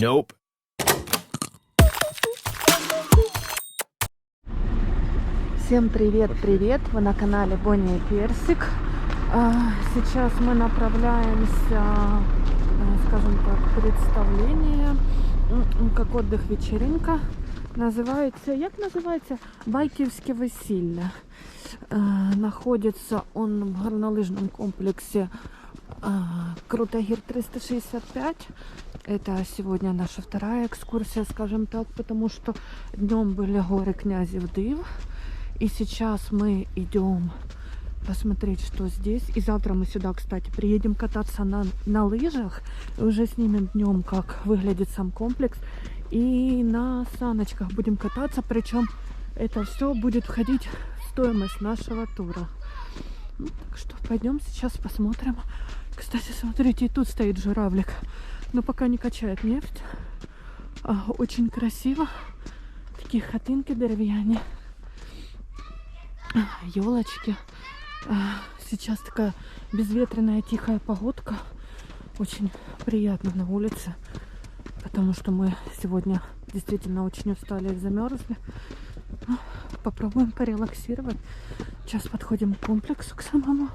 Nope. Всем привет-привет! Вы на канале Бонни и Персик. А, Сейчас мы направляемся, э, скажем так, представление, м, как отдых вечеринка. Называется, як називається? Байківське весілля. Е, Находится он в горнолыжном комплексе а, Крутогир 365. Это сегодня наша вторая экскурсия, скажем так, потому что днем были горы Князев Див. И сейчас мы идем посмотреть, что здесь. И завтра мы сюда, кстати, приедем кататься на, на лыжах. И уже снимем днем, как выглядит сам комплекс. И на саночках будем кататься. Причем это все будет входить в стоимость нашего тура. Ну, так что пойдем сейчас посмотрим. Кстати, смотрите, и тут стоит журавлик. Но пока не качает нефть. А, очень красиво. Такие хатинки деревянные елочки. Сейчас такая безветренная тихая погодка. Очень приятно на улице, потому что мы сегодня действительно очень устали и замерзли. Ну, Попробуем порелаксировать. Сейчас подходим к комплексу к самому.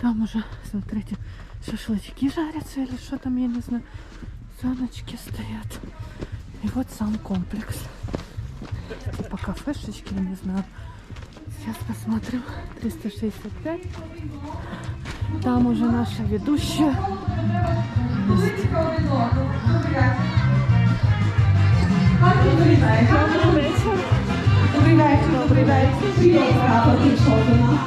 Там уже, смотрите, шашлычки жарятся или что там, я не знаю. Саночки стоят. И вот сам комплекс. Типа кафешечки, я не знаю. Сейчас посмотрим. 365. Там уже наша ведущая. Добрий вечір. Добрий вечір, добрий вечір. Справа дівчина.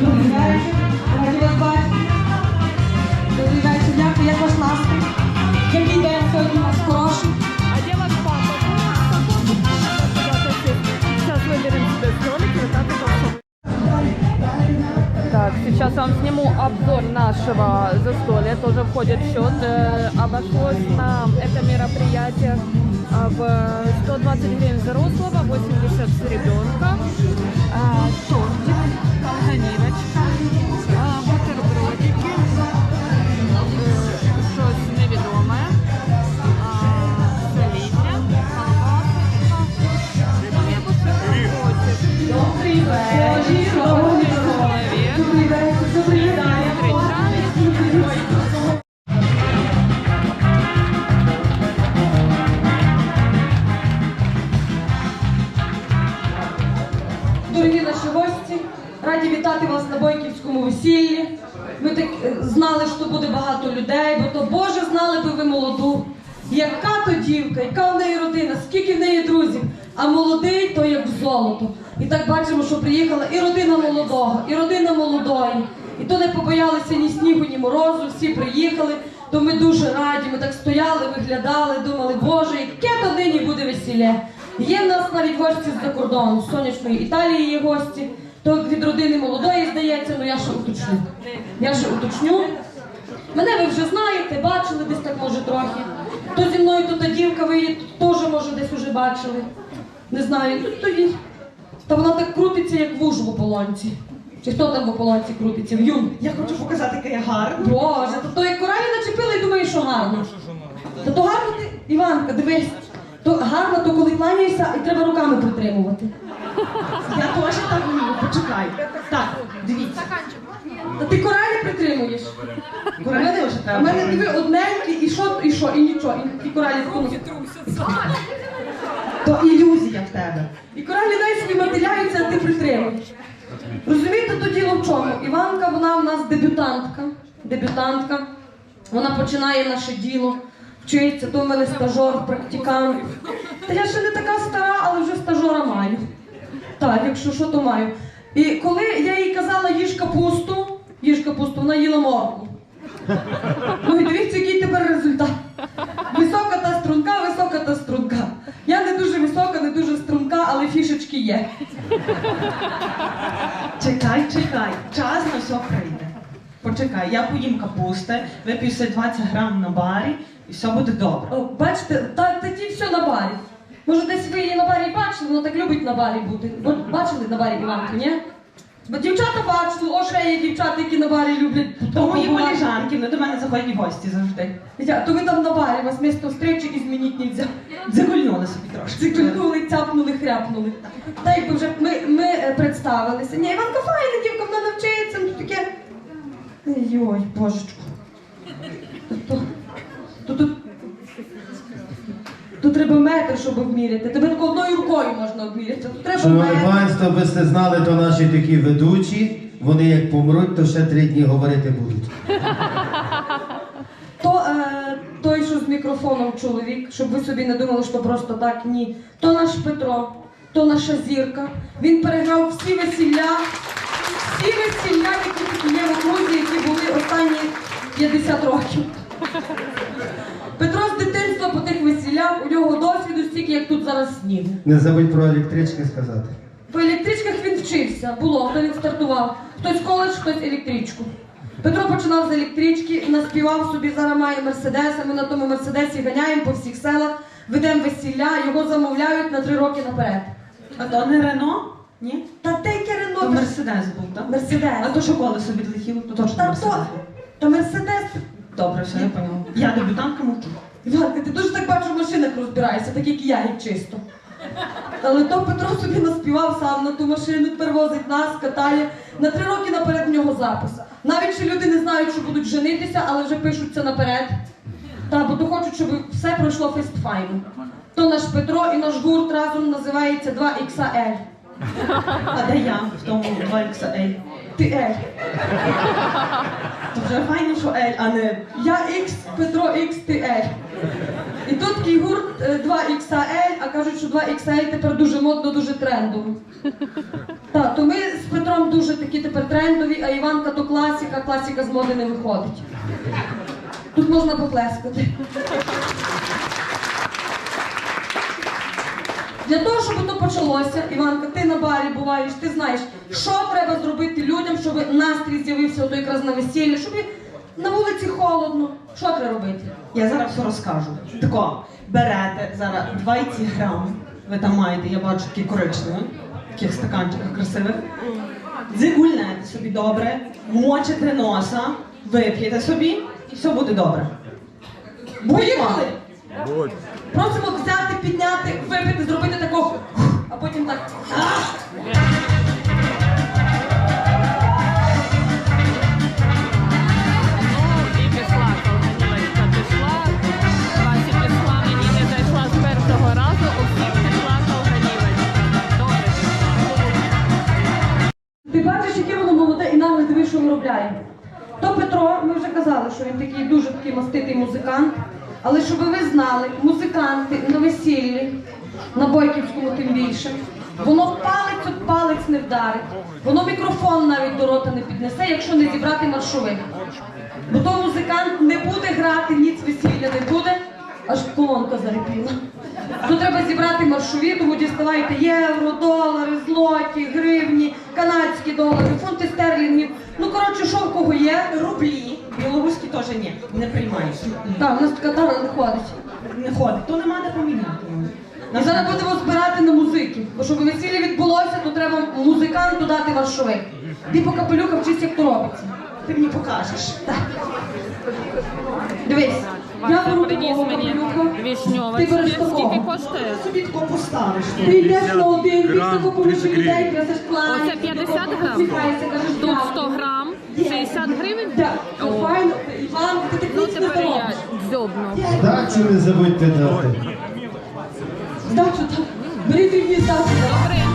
Добрий вечір. Раді вас бачити. Добрий вечір, дякую, як ваш настрій? Який день сьогодні у вас хороший? А где ваш папа? Сейчас выберем себе столик, и вот так вот всё. Так, сейчас я вам сниму обзор нашего застолья. Тоже входит в счет. Э, Обошлось нам это мероприятие а, в 120 гривен взрослого, 80 с ребенка. А, Тортик, колганівочка, Раді вітати вас на Бойківському весіллі. Ми так е, знали, що буде багато людей, бо то Боже знали би ви молоду. Яка то дівка, яка в неї родина, скільки в неї друзів, а молодий то як золото. І так бачимо, що приїхала і родина молодого, і родина молодої. І то не побоялися ні снігу, ні морозу, всі приїхали. То ми дуже раді. Ми так стояли, виглядали, думали, Боже, яке то нині буде весілля. Є в нас навіть гості з-за кордону, з сонячної Італії є гості. То від родини молодої здається, ну я ще уточню. Я ще уточню. Мене ви вже знаєте, бачили десь так може трохи. То зі мною то та дівка, ви її теж може десь уже бачили. Не знаю, тут стоїть. Та вона так крутиться, як вуж в ополонці. Чи хто там в ополонці крутиться? В'юн. Я хочу показати, яка я гарна. Боже, то, то як коралі начепила і думаєш, що гарно. Та то гарно ти, Іванка, дивись. То гарно, то коли кланяєшся і треба руками притримувати. Я теж так вмію, почекай. Так, дивіться. Та ти коралі притримуєш. Коралі У треба. мене диви одненькі, і що, і що, і нічого. І коралі То ілюзія в тебе. І коралі дай собі мотиляються, а ти притримуєш. Розумієте, то діло в чому? Іванка, вона в нас дебютантка. Дебютантка. Вона починає наше діло. Вчиться, то в мене стажор, практикант. Та я ще не така стара, але вже стажора маю. Так, якщо що, то маю. І коли я їй казала їж капусту, їж капусту, вона їла морку. Ну дивіться, який тепер результат. Висока та струнка, висока та струнка. Я не дуже висока, не дуже струнка, але фішечки є. Чекай, чекай. Час на все прийде. Почекай, я поїм капусти, вип'ю все 20 грам на барі і все буде добре. О, бачите, та, ті все на барі. Може, десь ви її на барі бачили, вона так любить на барі бути. Бачили на барі Іванку, ні? Бо дівчата бачили, о, ще є дівчата, які на барі люблять. То мої побувати. коліжанки, вони до мене заходять в гості завжди. Я, то ви там на барі, вас місто встречі і змініть нельзя. Закольнули собі трошки. Цикнули, цяпнули, хряпнули. Та якби вже ми, ми е, представилися. Ні, Іванка файна, дівка, вона навчається, ну таке. Йой, божечку. То, то, то, то треба метр, щоб обміряти. Тебе тільки одною рукою можна обміряти. Тут треба Шановне метр. панство, ви сте знали, то наші такі ведучі, вони як помруть, то ще три дні говорити будуть. То е, той, що з мікрофоном чоловік, щоб ви собі не думали, що просто так ні. То наш Петро, то наша зірка. Він переграв всі весілля, всі весілля, які є в окрузі, які були останні 50 років. Петро з дитинства по тих весіллях, у нього стільки, як тут зараз снігу. Не забудь про електрички сказати. По електричках він вчився, було, хто він стартував. Хтось коледж, хтось електричку. Петро починав з електрички, наспівав собі, зараз має мерседес, а ми на тому мерседесі ганяємо по всіх селах, ведемо весілля, його замовляють на три роки наперед. А то не Рено? Ні? Та те яке То Рено, Мерседес був, так? мерседес. А то що колесо відлетіло, то точно Та Мерседес. то, то мерседес. Добре, все, я поняла. Я дебютантка мовчу. Іванка, ти дуже так бачу в машинах розбираєшся, так як і я, як чисто. Але то Петро собі наспівав сам на ту машину, тепер возить нас, катає. На три роки наперед в нього запис. Навіть ще люди не знають, що будуть женитися, але вже пишуться наперед. Та, бо то хочуть, щоб все пройшло фестфайно. То наш Петро і наш гурт разом називається 2XL. А де я в тому 2XL? Ти L. То вже файно, що L, а не Я X, Петро X, ти L. І тут такий гурт е, 2XL, а кажуть, що 2XL тепер дуже модно, дуже трендово. Так, то ми з Петром дуже такі тепер трендові, а Іванка то класіка, класіка з моди не виходить. Тут можна поплескати. Для того, щоб то почалося, Іванка, ти на барі буваєш, ти знаєш, що треба зробити людям, щоб настрій з'явився ото якраз на весіллі, щоб на вулиці холодно. Що треба робити? Я зараз все розкажу. Тако, берете зараз 20 грам, ви там маєте, я бачу такі коричневі, в таких стаканчиках красивих. Зігульнете собі добре, мочите носа, вип'єте собі, і все буде добре. Поїхали! Просимо взяти, підняти, випити, зробити такого, а потім так. Ти бачиш, яке воно молоде і нагле диви, що виробляє. То Петро, ми вже казали, що він такий дуже такий маститий музикант. Але щоб ви знали, музиканти на весіллі, на Бойківському тим більше, воно палець от палець не вдарить, воно мікрофон навіть до рота не піднесе, якщо не зібрати маршовик. Бо то музикант не буде грати, ніц весілля не буде, аж колонка зарепіла. То треба зібрати маршові, тому діставайте євро, долари, злоті, гривні, канадські долари, фунти стерлінгів. Ну коротше, що в кого є, Рублі, білоруські теж ні, не приймають. так, у нас така тара не ходить. Не ходить, то нема де поміняти. І зараз будемо збирати на музики. Бо щоб весілля відбулося, то треба музиканту дати маршовик. Ти по капелюхам вчись, як то робиться. Ти мені покажеш. Дивись, я беру такого мені ти береш Скільки такого. коштує? Собі тако поставиш. Ти йдеш на один бік, грам, таку поміж 30 людей, красиш клані. Оце 50 грам? Тут «Дякую». 100 грам, 60 гривень? Так, О. файно, Іван, ти так Ну ніч не тепер я дзьобну. Здачу не забудьте дати. Здачу так. Бери ти мені здачу. Добренька. У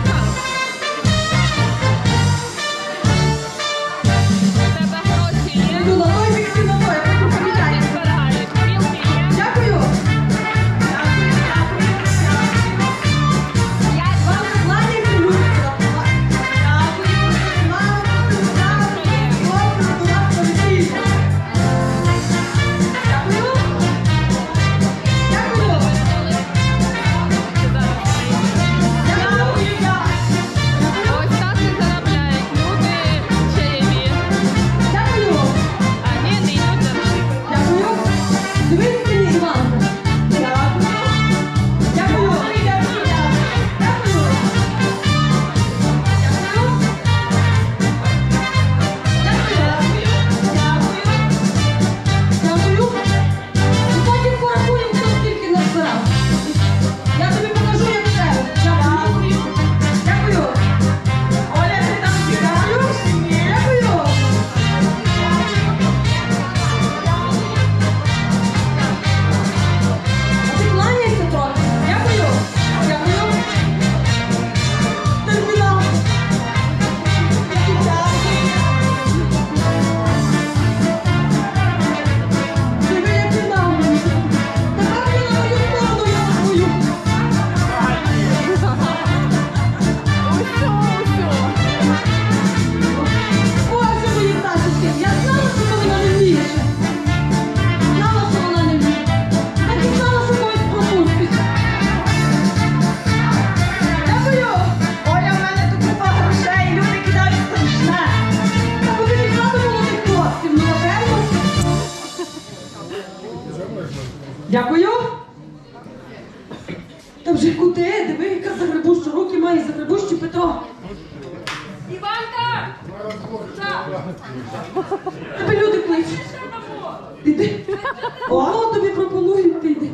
Дякую. Та вже куди? Диви, яка загребуща руки має загребущі Петро. Іванка! Тебе люди кличуть. Іди. О, тобі пропонують, ти йди.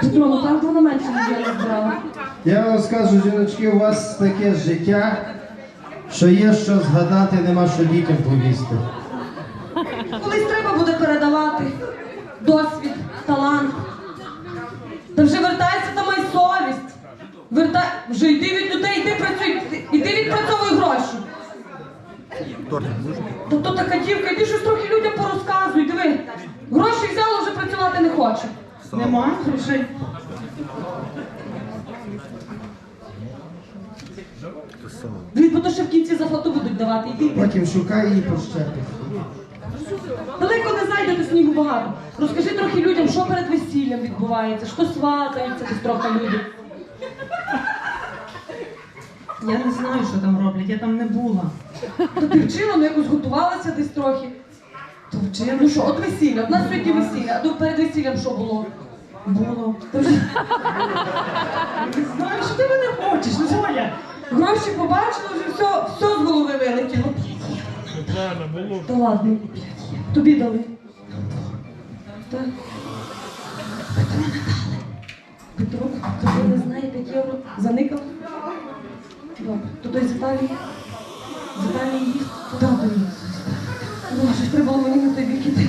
Петро, ну там вона менше не збирала. Я вам скажу, жіночки, у вас таке життя, що є що згадати, нема що дітям повісти. Колись треба буде передавати досвід, талант. Та вже вертайся та май совість. Вертай, вже йди від людей, йди працюй, іди відпрацьовуй гроші. Та то така дівка, йди щось трохи людям порозказуй, диви. Гроші взяла, вже працювати не хоче. Нема грошей. Диви, бо то ще в кінці за фото будуть давати, йди. йди. Потім шукай її пощепи. Далеко не зайдете снігу багато. Розкажи трохи людям, що перед весіллям відбувається, що сватаються десь трохи люди. Я не знаю, що там роблять, я там не була. То ти вчила, ну якось готувалася десь трохи. То вчили, Ну що, от весілля, от нас сьогодні весілля, а до перед весіллям що було? було. Ти вже Не знаю, що ти мене хочеш, ну Оля. гроші побачила, вже все, все з голови вилетіло. Та ладно, тобі дали. Петро, Петро не знає 5 євро. Заникав? Добре. То той з Італії? З Італії їсть? Так, то. Боже, треба було мені на той бік іти.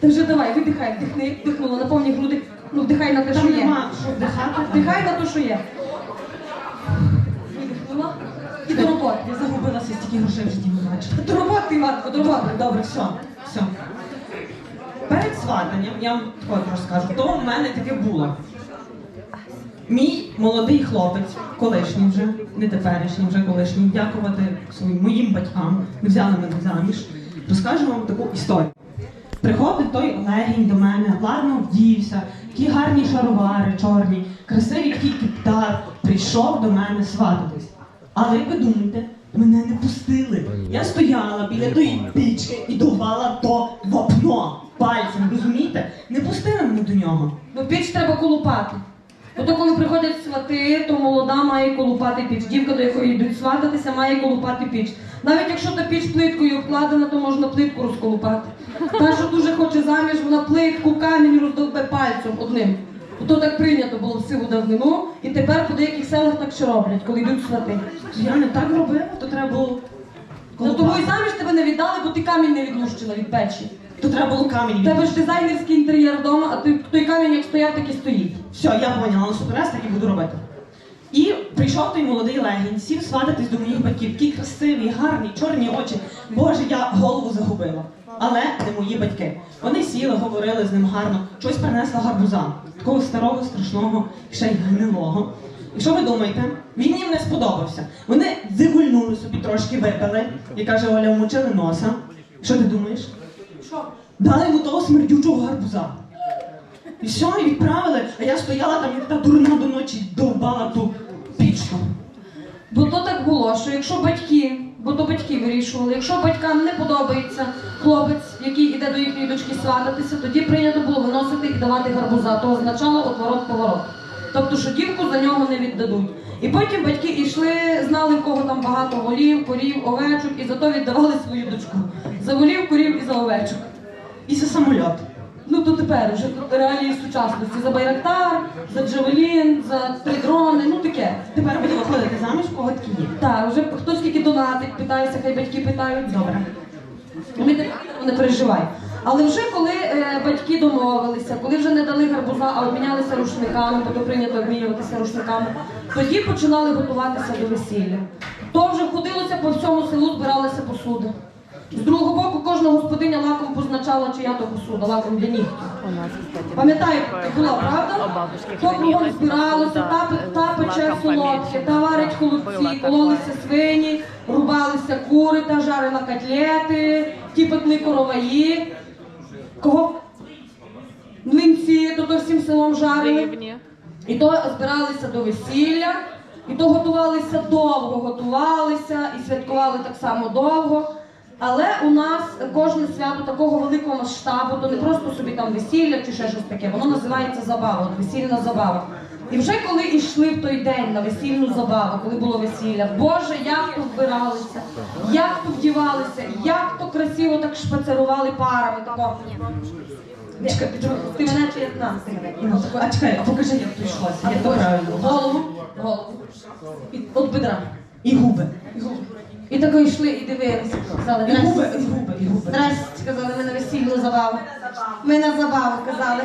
Та вже давай, видихай, вдихни, вдихнула на повні груди. Ну, вдихай на те, що є. нема що вдихати. Вдихай на те, що є. Видихнула. І до роботи. Я загубилася стільки грошей в житті не бачила. До роботи, Іванко, до роботи. Добре, все, все. Перед сватанням я вам так от розкажу, то в мене таке було. Мій молодий хлопець, колишній вже, не теперішній, вже колишній, дякувати своїм моїм батькам, не взяли мене заміж. Розкажу вам таку історію. Приходить той Олегінь до мене, ладно вдівся, такі гарні шаровари чорні, красивий такий кептар, прийшов до мене свататись. Але як ви думаєте, мене не пустили. Я стояла біля тої пічки і довбала то вапно пальцем, розумієте? Не пустили мене до нього. Бо піч треба колупати. Бо то коли приходять свати, то молода має колупати піч. Дівка, до якої йдуть свататися, має колупати піч. Навіть якщо та піч плиткою обкладена, то можна плитку розколупати. Та, що дуже хоче заміж, вона плитку, камінь роздовбе пальцем одним. То так прийнято було в силу давнину, і тепер по деяких селах так ще роблять, коли йдуть свати. Я не так робила, то треба було. Тому і заміж тебе не віддали, бо ти камінь не відлущила від печі. То треба було камінь У тебе ж дизайнерський інтер'єр вдома, а ти той камінь як стояв, так і стоїть. Все, я поняла, наступний раз так і буду робити. І прийшов той молодий легінь, сів свататись до моїх батьків, такий красивий, гарний, чорні очі. Боже, я голову загубила. Але не мої батьки. Вони сіли, говорили з ним гарно, щось принесла гарбуза, такого старого, страшного, ще й гнилого. І що ви думаєте? Він їм не сподобався. Вони зигульнули собі трошки випили, і каже Оля, вмочили носа. Що ти думаєш? Що? Дали йому того смердючого гарбуза. І все, і відправили, а я стояла там, як та дурна до ночі довбала ту пічку. Бо то так було, що якщо батьки, бо то батьки вирішували, якщо батькам не подобається хлопець, який іде до їхньої дочки свататися, тоді прийнято було виносити і давати гарбуза. То означало отворот-поворот. Тобто, що дівку за нього не віддадуть. І потім батьки йшли, знали, в кого там багато голів, корів, овечок, і зато віддавали свою дочку. За голів, корів і за овечок. І за самольот. Ну то тепер вже реалії сучасності. За Байрактар, за Джавелін, за три дрони, ну таке. Тепер буду виходити заміж, кого такі є. Так, вже хто донатить, питаюся, хай батьки питають. Добре. Ми не, не переживай. Але вже коли е, батьки домовилися, коли вже не дали гарбуза, а обмінялися рушниками, бо то прийнято обмінюватися рушниками, тоді починали готуватися до весілля. То вже ходилося по всьому селу, збиралися посуда. З другого боку кожна господиня лаком позначала, чия то посуда, лаком для нігтів. У нас, кстати, Пам'ятаєте, такое це було, было. правда? У бабушки То кругом хранилось, збиралося, да, та, та э, пече лаком солодке, поменьше. та варить Было холодці, такое. кололися свині, рубалися кури та жарила котлети, ті пекли короваї. Кого? Млинці, то то всім селом жарили. Гривні. І то збиралися до весілля, і то готувалися довго, готувалися і святкували так само довго. Але у нас кожне свято такого великого масштабу, то не просто собі там весілля чи ще щось таке, воно називається забава, от весільна забава. І вже коли йшли в той день на весільну забаву, коли було весілля, Боже, як то вбиралися, як то вдівалися, як то красиво так шпацерували парами. Тако. Чекай, Ти мене чи. Ну, а чекай, а покажи, як то йшлося, як то правильно. Голову, голову. І, от бедра. І губи. І губи. І тако йшли і дивилися. Сказали, І губи, «Здрасте». і губи, і губи. Здрасте, сказали, ми на весільну забаву. Ми на забаву, казали.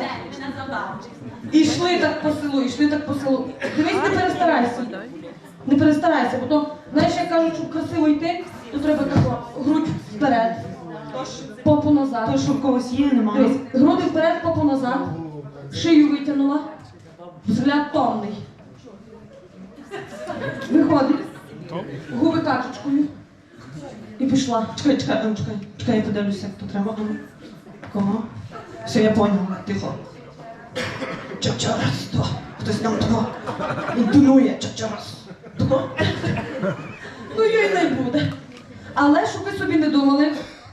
І йшли так по селу, йшли так по селу. Дивись, не перестарайся. Не перестарайся, бо то, знаєш, як кажуть, щоб красиво йти, то треба тако грудь вперед, попу назад. То, що в когось є, немає. Дивись, груди вперед, попу назад, шию витягнула, взгляд томний. Виходить, губи качечкою. І пішла. Чекай, чекай, а, чекай, чекай, я подивлюся, як то треба. Ну. Все, я поняла. Тихо. Ча-ча, раз, два. Хтось там того інтонує. Ча-ча, раз. Того. Ну їй не буде. Але щоб ви собі не думали,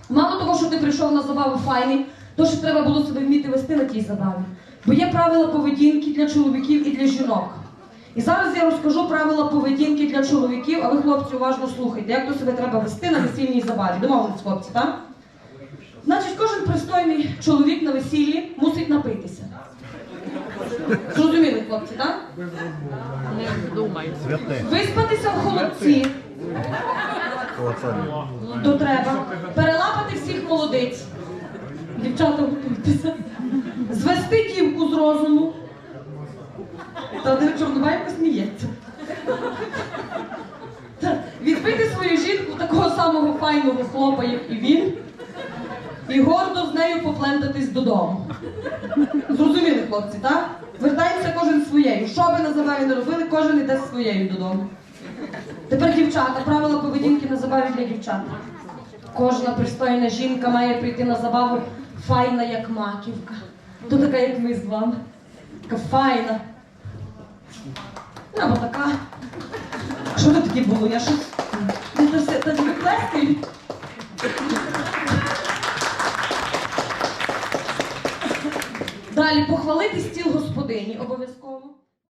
мало того, що ти прийшов на забаву файний, то ще треба було себе вміти вести на тій забаві. Бо є правила поведінки для чоловіків і для жінок. І зараз я розкажу правила поведінки для чоловіків, а ви, хлопці, уважно слухайте, як то себе треба вести на весільній забаві. Домовились, хлопці, так? Значить, кожен пристойний чоловік на весіллі мусить напитися. Зрозуміли, хлопці, так? Не думай. Виспатися в холодці. То треба. Перелапати всіх молодиць. Дівчата готуйтеся. Звести дівку з розуму. Та де чорнобайка сміється. Відбити свою жінку такого самого файного хлопа, як і він, і гордо з нею поплентатись додому. Зрозуміли, хлопці, так? Вертаємося кожен своєю. Що би на забаві не робили, кожен іде своєю додому. Тепер дівчата, правила поведінки на забаві для дівчат. Кожна пристойна жінка має прийти на забаву файна, як маківка. То така, як ми з вами. Така файна. Або така. Що ви таке було? Я щось не все так плескаю. Далі похвалити стіл господині обов'язково.